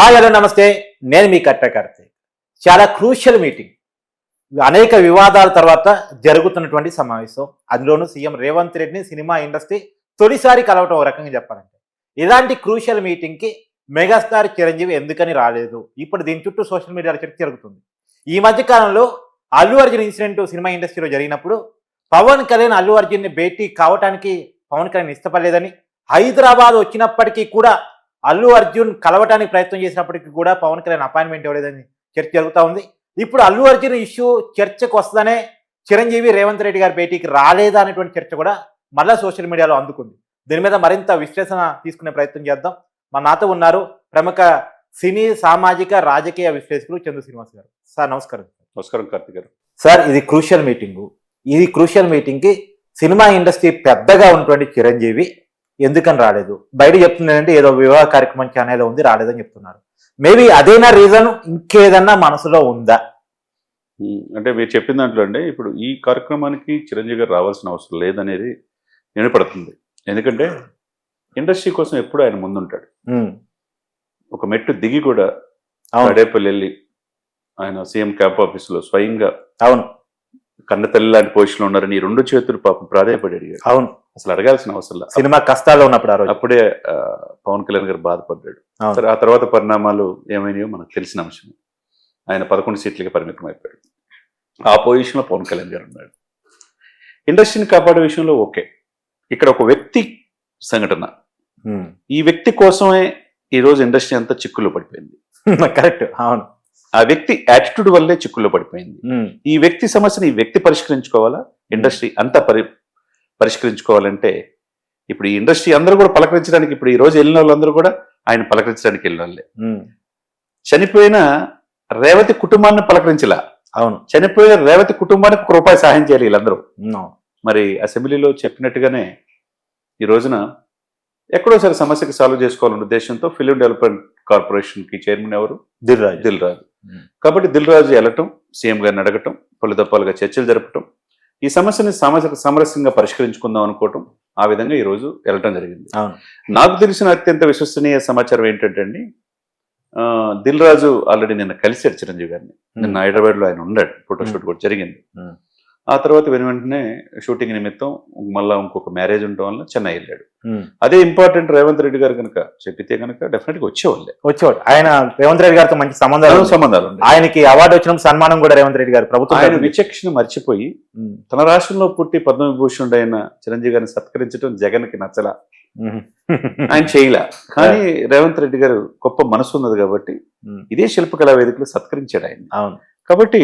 Hi hello నమస్తే. నేను మీ కట్ట చాలా క్రూషియల్ మీటింగ్. అనేక వివాదాల తర్వాత జరుగుతున్నటువంటి సమావేశం. అందులోనూ సీఎం రేవంత్ రెడ్డిని సినిమా ఇండస్ట్రీ తొలిసారి కలవటం ఒక రకంగా చెప్పాలంటే. ఇలాంటి క్రూషియల్ మీటింగ్కి మెగాస్టార్ చిరంజీవి ఎందుకని రాలేదు? ఇప్పుడు దీని చుట్టూ సోషల్ మీడియాలో చర్చ జరుగుతుంది. ఈ మధ్య కాలంలో అల్లు అర్జున్ ఇన్సిడెంట్ సినిమా ఇండస్ట్రీలో జరిగినప్పుడు పవన్ కళ్యాణ్ అల్లు అర్జున్ని భేటీ కావటానికి పవన్ కళ్యాణ్ ఇష్టపడలేదని హైదరాబాద్ వచ్చినప్పటికీ కూడా అల్లు అర్జున్ కలవటానికి ప్రయత్నం చేసినప్పటికీ కూడా పవన్ కళ్యాణ్ అపాయింట్మెంట్ ఇవ్వలేదని చర్చ జరుగుతూ ఉంది. ఇప్పుడు అల్లు అర్జున్ ఇష్యూ చర్చకు వస్తుందనే చిరంజీవి రేవంత్ రెడ్డి గారి భేటీకి రాలేదా అనేటువంటి చర్చ కూడా మళ్ళా సోషల్ మీడియాలో అందుకుంది. దీని మీద మరింత విశ్లేషణ తీసుకునే ప్రయత్నం చేద్దాం. మన నాతో ఉన్నారు ప్రముఖ సినీ సామాజిక రాజకీయ విశ్లేషకులు చందు శ్రీనివాస్ గారు. సార్ నమస్కారం. నమస్కారం కార్తిక్ గారు. సార్ ఇది క్రూషియల్ మీటింగు. ఇది క్రూషియల్ మీటింగ్కి సినిమా ఇండస్ట్రీ పెద్దగా ఉన్నటువంటి చిరంజీవి ఎందుకని రాలేదు? బయట చెప్తుందంటే ఏదో వివాహ కార్యక్రమం ఛానల్ ఉంది రాలేదని చెప్తున్నారు. మేబీ అదేనా రీజన్ ఇంకేదన్నా మనసులో ఉందా? అంటే మీరు చెప్పిన దాంట్లో అండి ఇప్పుడు ఈ కార్యక్రమానికి చిరంజీవి గారు రావాల్సిన అవసరం లేదనేది వినపడుతుంది ఎందుకంటే ఇండస్ట్రీ కోసం ఎప్పుడు ఆయన ముందుంటాడు. ఒక మెట్టు దిగి కూడా అవును. కడేపల్లి వెళ్ళి ఆయన సీఎం క్యాంప్ ఆఫీసులో స్వయంగా అవును. కన్న తల్లి లాంటి పొజిషన్లో ఉన్నారని రెండు చేతులు పాపం ప్రాధాయపడి అడిగాడు. అవును. అసలు అడగాల్సిన అవసరం లేదు. సినిమా కష్టాల్లో ఉన్నప్పుడు అప్పుడే పవన్ కళ్యాణ్ గారు బాధపడ్డాడు. సరే, ఆ తర్వాత పరిణామాలు ఏమైనాయో మనకు తెలిసిన అంశం. ఆయన పదకొండు సీట్లకి పరిమితం అయిపోయాడు. ఆ పొజిషన్లో పవన్ కళ్యాణ్ గారు ఉన్నాడు. ఇండస్ట్రీని కాపాడే విషయంలో ఓకే. ఇక్కడ ఒక వ్యక్తి సంఘటన. ఈ వ్యక్తి కోసమే ఈ రోజు ఇండస్ట్రీ అంతా చిక్కుల్లో పడిపోయింది. కరెక్ట్. అవును. ఆ వ్యక్తి యాటిట్యూడ్ వల్లే చిక్కుల్లో పడిపోయింది. ఈ వ్యక్తి సమస్యని ఈ వ్యక్తి పరిష్కరించుకోవాలా? ఇండస్ట్రీ అంతా పరి పరిష్కరించుకోవాలంటే ఇప్పుడు ఈ ఇండస్ట్రీ అందరూ కూడా పలకరించడానికి ఇప్పుడు ఈ రోజు వెళ్ళిన వాళ్ళందరూ కూడా ఆయన పలకరించడానికి వెళ్ళిన వాళ్ళే చనిపోయిన రేవతి కుటుంబాన్ని పలకరించలా? అవును. చనిపోయిన రేవతి కుటుంబానికి ఒక రూపాయి సహాయం చేయాలి వీళ్ళందరూ. మరి అసెంబ్లీలో చెప్పినట్టుగానే ఈ రోజున ఎక్కడో సరే సమస్యకి సాల్వ్ చేసుకోవాలనే ఉద్దేశంతో ఫిలిం డెవలప్మెంట్ కార్పొరేషన్కి చైర్మన్ ఎవరు? దిల్ రాజు. దిల్ రాజు. కాబట్టి దిల్ రాజు వెళ్ళటం సీఎం గారిని అడగటం పలు దప్పాలుగా చర్చలు జరపటం ఈ సమస్యని సామాజిక సమరస్యంగా పరిష్కరించుకుందాం అనుకోవటం ఆ విధంగా ఈ రోజు వెళ్ళటం జరిగింది. నాకు తెలిసిన అత్యంత విశ్వసనీయ సమాచారం ఏంటంటే అండి ఆ, దిల్ రాజు ఆల్రెడీ నిన్న కలిశాడు చిరంజీవి గారిని. నిన్న హైదరాబాద్లో ఆయన ఉన్నాడు ఫోటోషూట్ కూడా జరిగింది. ఆ తర్వాత వెను వెంటనే షూటింగ్ నిమిత్తం మళ్ళా ఇంకొక మ్యారేజ్ ఉండటం వల్ల చెన్నై వెళ్ళాడు. అదే ఇంపార్టెంట్ రేవంత్ రెడ్డి గారు కనుక చెప్పితే కనుక డెఫినెట్గా వచ్చేవాళ్ళే. వచ్చేవాడు. ఆయన రేవంత్ రెడ్డి గారితో మంచి సంబంధాలు. సంబంధాలు. ఆయనకి అవార్డు వచ్చినప్పుడు సన్మానం కూడా రేవంత్ రెడ్డి గారు ప్రభుత్వం ఆయన విచక్షణ మర్చిపోయి తన రాష్ట్రంలో పుట్టి పద్మవిభూషణుడు అయిన చిరంజీవి గారిని సత్కరించడం జగన్కి నచ్చలా. ఆయన చేయలే. కానీ రేవంత్ రెడ్డి గారు గొప్ప మనసు ఉన్నది కాబట్టి ఇదే శిల్పకళా వేదికలో సత్కరించాడు ఆయన. అవును. కాబట్టి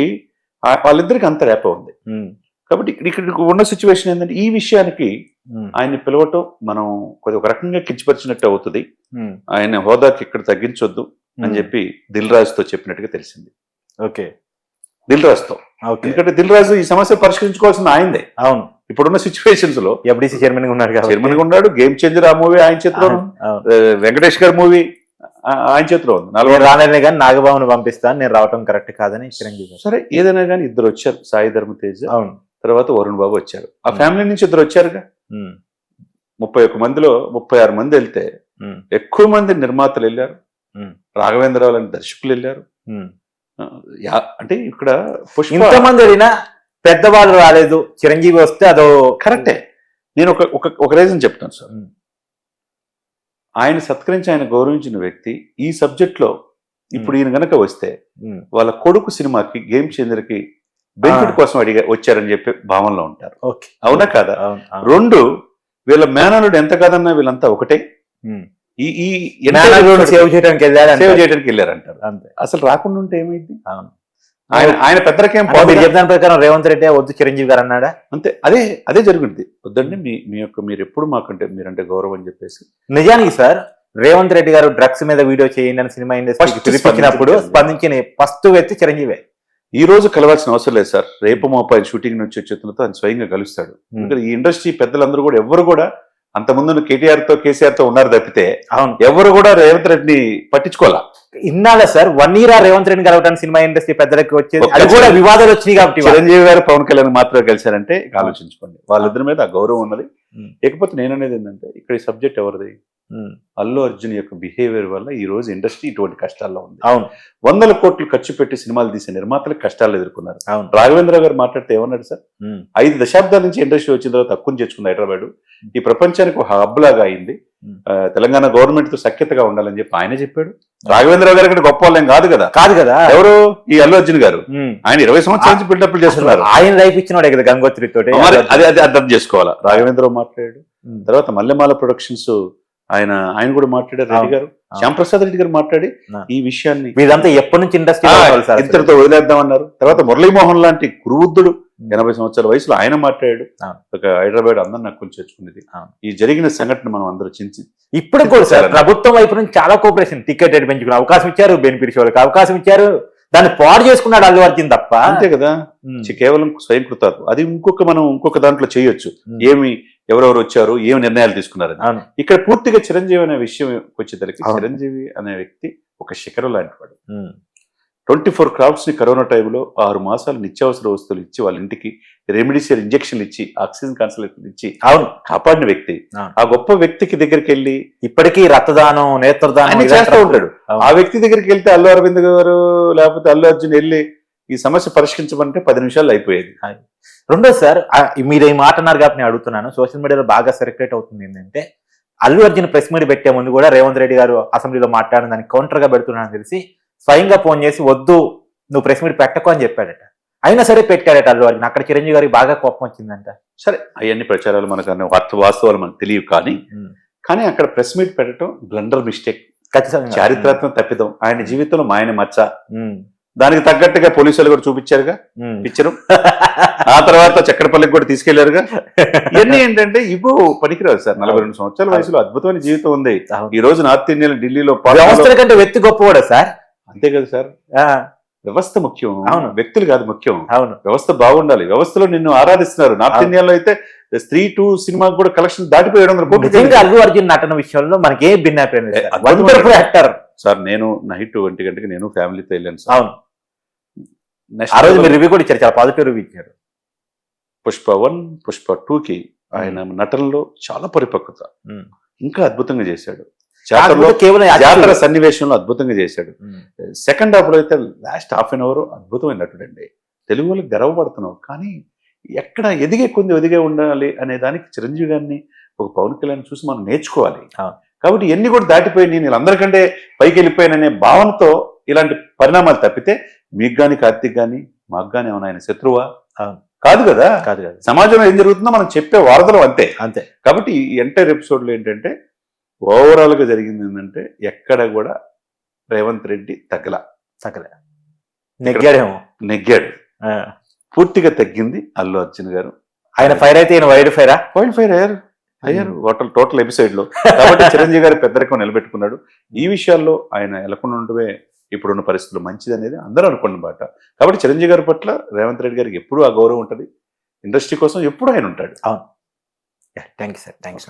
వాళ్ళిద్దరికి అంత రేప ఉంది. కాబట్టి ఇక్కడ ఇక్కడ ఉన్న సిచ్యువేషన్ ఏంటంటే ఈ విషయానికి ఆయన్ని పిలవటం మనం కొద్ది ఒక రకంగా కించపరిచినట్టు అవుతుంది. ఆయన హోదాకి ఇక్కడ తగ్గించొద్దు అని. చెప్పి దిల్ రాజుతో చెప్పినట్టుగా తెలిసింది. ఓకే. దిల్ రాజుతో ఎందుకంటే దిల్ రాజు ఈ సమస్య పరిష్కరించుకోవాల్సిన ఆయనదే. అవును. ఇప్పుడున్న సిచ్యువేషన్స్లో ఎఫ్డిసి చైర్మన్గా ఉన్నాడు. చైర్మన్గా ఉన్నాడు గేమ్ చేంజర్ ఆ మూవీ ఆయన చేతిలో వెంకటేష్ గారి మూవీ. ఆయన చేతిలో ఉంది. నలభై రానని కానీ నాగబాబుని పంపిస్తాను. నేను రావటం కరెక్ట్ కాదని చిరంజీవి సరే ఏదైనా కానీ ఇద్దరు వచ్చారు. సాయి ధర్మతేజ అవును. తర్వాత వరుణ్ బాబు వచ్చారు. ఆ. ఫ్యామిలీ నుంచి ఇద్దరు వచ్చారుగా? ముప్పై ఒక్క మందిలో ముప్పై ఆరు మంది వెళ్తే ఎక్కువ మంది నిర్మాతలు వెళ్ళారు. రాఘవేంద్రరావు లాంటి దర్శకులు వెళ్ళారు. అంటే ఇక్కడ ఇంతమంది వెళ్ళినా పెద్దవాళ్ళు రాలేదు. చిరంజీవి వస్తే అదో కరెక్టే. నేను ఒక ఒక రీజన్ చెప్తాను సార్. ఆయన సత్కరించి ఆయన గౌరవించిన వ్యక్తి ఈ సబ్జెక్ట్లో ఇప్పుడు ఈయన గనక వస్తే వాళ్ళ కొడుకు సినిమాకి గేమ్ చేంజర్కి బెనిఫిట్. కోసం అడిగా వచ్చారని చెప్పి భావనలో ఉంటారు. ఓకే. అవునా కాదా. రెండు వీళ్ళ మేనలుడు ఎంత కాదన్నా వీళ్ళంతా ఒకటే. ఈ ఈ సేవ్ చేయడానికి వెళ్ళారంటారు. అంతే. అసలు రాకుండా ఉంటే ఏమైంది? ఆయన ఆయన పెద్దరికేం అంటే మీరు చెప్పిన ప్రకారం రేవంత్ రెడ్డి వద్దు చిరంజీవి గారు అన్నాడా? అంతే అదే అదే జరుగుతుంది వద్దండి మీ మీ యొక్క మీరు ఎప్పుడు మాకంటే మీరంటే గౌరవం అని చెప్పేసి. నిజానికి సార్ రేవంత్ రెడ్డి గారు డ్రగ్స్ మీద వీడియో చేయండి అని సినిమా ఇండస్ట్రీకి పిలిపించినప్పుడు. స్పందించిన ఫస్ట్ వ్యక్తి చిరంజీవే. ఈ రోజు కలవాల్సిన అవసరం లేదు సార్. రేపు మోపాయి షూటింగ్ నుంచి వచ్చేతులతో ఆయన స్వయంగా కలుస్తాడు. ఈ ఇండస్ట్రీ పెద్దలందరూ కూడా ఎవరు కూడా అంత ముందు కేటీఆర్తో కేసీఆర్తో ఉన్నారు తప్పితే అవును. ఎవరు కూడా రేవంత్ రెడ్డిని పట్టించుకోవాలా? ఇన్నాళ్ళ sir one year Revanth Reddy కలవటానికి సినిమా ఇండస్ట్రీ పెద్దలకి వచ్చేది. అది కూడా వివాదాలు వచ్చినాయి కాబట్టి. చిరంజీవి గారు పవన్ కళ్యాణ్ మాత్రమే కలిశారంటే ఆలోచించుకోండి. వాళ్ళిద్దరి మీద ఆ గౌరవం ఉన్నది. లేకపోతే నేను అనేది ఏంటంటే ఇక్కడ ఈ సబ్జెక్ట్ ఎవరిది? అల్లు అర్జున్ యొక్క బిహేవియర్ వల్ల ఈ రోజు ఇండస్ట్రీ ఇటువంటి కష్టాల్లో ఉంది. అవును. వందల కోట్లు ఖర్చు పెట్టి సినిమాలు తీసే నిర్మాతలకు కష్టాలు ఎదుర్కొన్నారు. అవును. రాఘవేంద్ర గారు మాట్లాడితే ఏమన్నాడు సార్? ఐదు దశాబ్దాల నుంచి ఇండస్ట్రీ వచ్చిన తర్వాత తక్కువ చేర్చుకుంది హైదరాబాద్. ఈ ప్రపంచానికి ఒక హబ్ లాగా అయింది తెలంగాణ గవర్నమెంట్తో సఖ్యతగా ఉండాలని చెప్పి ఆయన చెప్పాడు. రాఘవేంద్ర గారి కంటే గొప్ప వాళ్ళేం కాదు కదా? కాదు కదా? ఎవరు? ఈ అల్లు అర్జున్ గారు. ఆయన ఇరవై సంవత్సరాల నుంచి బిల్డప్లు చేస్తున్నారు. ఆయన లైఫ్ ఇచ్చినోడే కదా గంగోత్రి తోటి అదే అదే అర్థం చేసుకోవాలా? రాఘవేంద్ర మాట్లాడాడు. తర్వాత మల్లెమాల ప్రొడక్షన్స్ ఆయన ఆయన కూడా మాట్లాడారు రెడ్డి. గారు. శ్యాంప్రసాద్ రెడ్డి గారు మాట్లాడి. ఈ విషయాన్ని వీళ్ళంతా ఎప్పటి నుంచి ఇండస్ట్రీ ఆ, ఇంతటితో వదిలేద్దామన్నారు. తర్వాత మురళీమోహన్ లాంటి కురువుద్దుడు ఎనభై సంవత్సరాల వయసులో ఆయన మాట్లాడాడు. ఒక హైదరాబాద్ అందరిని నాకు కొంచెం తెచ్చుకునేది. ఈ జరిగిన సంఘటన మనం అందరూ చించి ఇప్పుడు కూడా సార్. ప్రభుత్వం వైపు నుంచి చాలా కోఆపరేషన్ టికెట్ రేట్ పెంచుకునే అవకాశం ఇచ్చారు బెనిఫిట్స్ వాళ్ళకి అవకాశం ఇచ్చారు. దాన్ని పాడు చేసుకున్నాడు అల్లు అర్జున్ తప్ప. అంతే కదా? కేవలం స్వయం కృతార్థం అది ఇంకొక మనం ఇంకొక దాంట్లో చేయొచ్చు. ఏమి ఎవరెవరు వచ్చారు ఏమి నిర్ణయాలు తీసుకున్నారని. ఇక్కడ పూర్తిగా చిరంజీవి అనే విషయం వచ్చేసరికి. చిరంజీవి అనే వ్యక్తి ఒక శిఖరం లాంటి వాడు. ట్వంటీ ఫోర్ క్రాఫ్ట్స్ని కరోనా టైంలో ఆరు మాసాలు నిత్యావసర వస్తువులు ఇచ్చి వాళ్ళ ఇంటికి రెమిడిసియర్ ఇంజక్షన్లు ఇచ్చి ఆక్సిజన్ కాన్సలేట్లు ఇచ్చి అవును. కాపాడిన వ్యక్తి. ఆ గొప్ప వ్యక్తికి దగ్గరికి వెళ్ళి ఇప్పటికీ రక్తదానం నేత్రదానం చేస్తూ ఉంటాడు. ఆ వ్యక్తి దగ్గరికి వెళ్తే అల్లు అరవింద్ గారు లేకపోతే అల్లు అర్జున్ వెళ్ళి ఈ సమస్య పరిష్కరించమంటే పది నిమిషాలు అయిపోయేది. రెండోది సార్ మీరు ఈ మాట అన్నారు కాబట్టి నేను అడుగుతున్నాను. సోషల్ మీడియాలో బాగా సర్క్యులేట్ అవుతుంది ఏంటంటే అల్లు అర్జున్ ప్రెస్ మీట్ పెట్టే ముందు కూడా రేవంత్ రెడ్డి గారు అసెంబ్లీలో మాట్లాడిన దానికి కౌంటర్గా పెడుతున్నానని తెలిసి స్వయంగా ఫోన్ చేసి వద్దు నువ్వు ప్రెస్ మీట్ పెట్టకు అని చెప్పాడట. అయినా సరే పెట్టాడట అల్లు అర్జున్. అక్కడ చిరంజీవి గారికి బాగా కోపం వచ్చిందంట. సరే అవన్నీ ప్రచారాలు మనకు వాస్తవ వాస్తవాలు మనకు తెలియవు కానీ కానీ అక్కడ ప్రెస్ మీట్ పెట్టడం బ్లండర్ మిస్టేక్. ఖచ్చితంగా. చారిత్రాత్మక తప్పిదం. ఆయన జీవితంలో మాయన మచ్చ. దానికి తగ్గట్టుగా పోలీసులు కూడా చూపించారుగా? ఉమ్. పిక్చరు ఆ తర్వాత చక్కెరపల్లికి కూడా తీసుకెళ్ళారుగా. ఇవన్నీ ఏంటంటే ఇగో పనికిరాదు సార్. నలభై రెండు సంవత్సరాల వయసులో అద్భుతమైన జీవితం ఉంది. ఈ రోజు నార్త్ ఇండియన్ ఢిల్లీలో వ్యవస్థల కంటే వ్యక్తి గొప్పవాడా సార్? అంతే కదా సార్. ఆ, వ్యవస్థ ముఖ్యం. అవును. వ్యక్తులు కాదు ముఖ్యం. అవును. వ్యవస్థ బాగుండాలి. వ్యవస్థలో నిన్ను ఆరాధిస్తున్నారు. నార్త్. ఇండియాలో అయితే స్త్రీ టూ సినిమాకి కూడా కలెక్షన్ దాటిపోయి ఏడు వందల కోట్లు నిజంగా అల్లు అర్జున్ నటన విషయంలో మనకి ఏ ఏ, సార్. నేను నైట్ ఒంటి గంటకి నేను ఫ్యామిలీతో వెళ్ళాను సార్. అవును. ఆ రోజు మీరు రివ్యూ కూడా ఇచ్చారు చాలా పాజిటివ్ రివ్యూ ఇచ్చారు పుష్ప వన్ పుష్ప టూ కి ఆయన నటనలో చాలా పరిపక్వత ఉమ్. ఇంకా అద్భుతంగా చేశాడు కేవలం జాతర. సన్నివేశంలో అద్భుతంగా చేశాడు. సెకండ్ హాఫ్లో అయితే లాస్ట్ హాఫ్ అన్ అవర్ అద్భుతమైన నటుడండి తెలుగు వాళ్ళకి గర్వపడుతున్నాం కానీ ఎక్కడ ఎదిగే కొంది ఎదిగే ఉండాలి అనే దానికి చిరంజీవి గారిని ఒక పవన్ కళ్యాణ్ చూసి మనం నేర్చుకోవాలి. కాబట్టి ఎన్ని కూడా దాటిపోయి నేను వీళ్ళందరికంటే పైకి వెళ్ళిపోయాననే భావనతో ఇలాంటి పరిణామాలు తప్పితే మీకు గాని కార్తీక్ గాని మాకు గాని ఏమైనా ఆయన శత్రువా. కాదు కదా. కాదు కాదు. సమాజంలో ఏం జరుగుతుందో మనం చెప్పే వార్తలు అంతే. అంతే. కాబట్టి ఈ ఎంటైర్ ఎపిసోడ్లో ఏంటంటే ఓవరాల్గా జరిగింది ఏంటంటే ఎక్కడ కూడా రేవంత్ రెడ్డి తగ్గల. సకలే నెగ్గాడేమో. నెగ్గాడు. పూర్తిగా తగ్గింది అల్లు అర్జున్ గారు. ఆయన ఫైర్ అయితే ఈయన వైడ్ ఫైరా? వైల్డ్ ఫైర్ అయ్యారు. అయ్యారు. టోటల్ టోటల్ ఎపిసోడ్లో కాబట్టి చిరంజీవి గారి పెద్దరికం నిలబెట్టుకున్నాడు. ఈ విషయాల్లో ఆయన ఎలకుండా ఉండడమే ఇప్పుడున్న పరిస్థితులు మంచిది అనేది అందరూ అనుకున్న మాట. కాబట్టి చిరంజీవి గారి పట్ల రేవంత్ రెడ్డి గారికి ఎప్పుడూ ఆ గౌరవం ఉంటుంది. ఇండస్ట్రీ కోసం ఎప్పుడు ఆయన ఉంటాడు. Thank you sir thank you